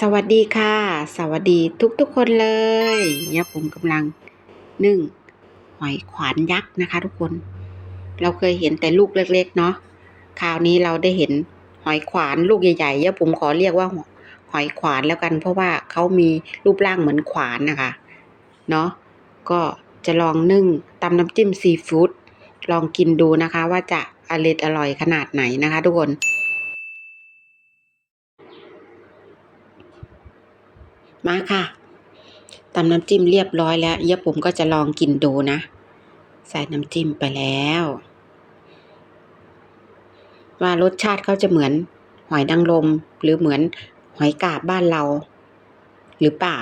สวัสดีค่ะ สวัสดีทุกๆคนเลยเนี่ยผมกำลังนึ่งหอยขวานยักษ์นะคะ ทุกคน เราเคยเห็นแต่ลูกเล็ก ๆ เนาะคราวนี้เราได้เห็นหอยขวานลูกใหญ่ๆเนี่ยผมขอเรียกว่าหอยขวานแล้วกัน เพราะว่าเขามีรูปร่างเหมือนขวานนะคะ เนาะก็จะลองนึ่งตำน้ำจิ้มซีฟู้ดลองกินดูนะคะ ว่าจะอร่อยอร่อยขนาดไหนนะคะ ทุกคน มาค่ะตำน้ำจิ้มเรียบร้อยแล้วเดี๋ยผมก็จะลองกินดูนะ ใส่น้ำจิ้มไปแล้ว ว่ารสชาติเขาจะเหมือนหอยนางรมหรือเหมือนหอยกาบบ้านเรา หรือเปล่า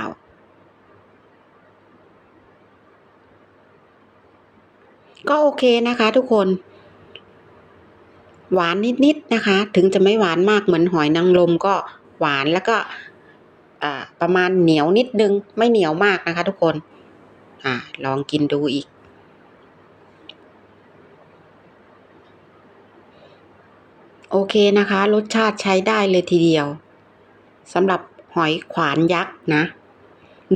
ก็โอเคนะคะทุกคน หวานนิดๆนะคะ ถึงจะไม่หวานมากเหมือนหอยนางรมก็หวานแล้วก็ ประมาณเหนียวนิดนึง ไม่เหนียวมากนะคะ ทุกคนอ่าลองกินดูอีก โอเคนะคะ รสชาติใช้ได้เลยทีเดียวสำหรับหอยขวานยักษ์นะ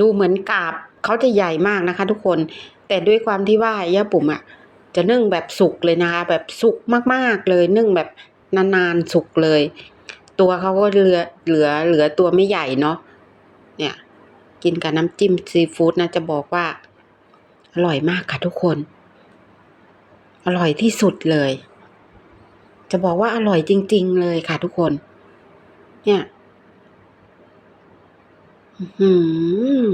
ดูเหมือนกาบเขาจะใหญ่มากนะคะ ทุกคน แต่ด้วยความที่ว่าย่าปุ่มอะจะนึ่งแบบสุกเลยนะคะ แบบสุกมากๆเลย นึ่งแบบนานๆสุกเลย ตัวเขาก็เหลือเหลือเหลือตัวไม่ใหญ่เนาะ เนี่ย กินกับน้ำจิ้มซีฟู้ดนะจะบอกว่า อร่อยมากค่ะทุกคน อร่อยที่สุดเลย จะบอกว่าอร่อยจริง ๆ เลยค่ะทุกคน เนี่ยอื้อหือ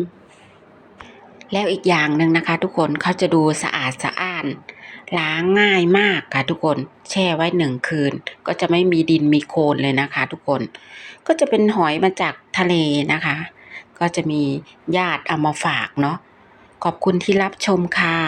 แล้วอีกอย่างหนึ่งนะคะ ทุกคนเขาจะดูสะอาดสะอ้าน ล้างง่ายมากค่ะทุกคนแช่ไว้หนึ่งคืน ก็จะไม่มีดินมีโคลนเลยนะคะ ทุกคนก็จะเป็นหอยมาจากทะเลนะคะ ก็จะมีญาติเอามาฝากเนาะขอบคุณที่รับชมค่ะ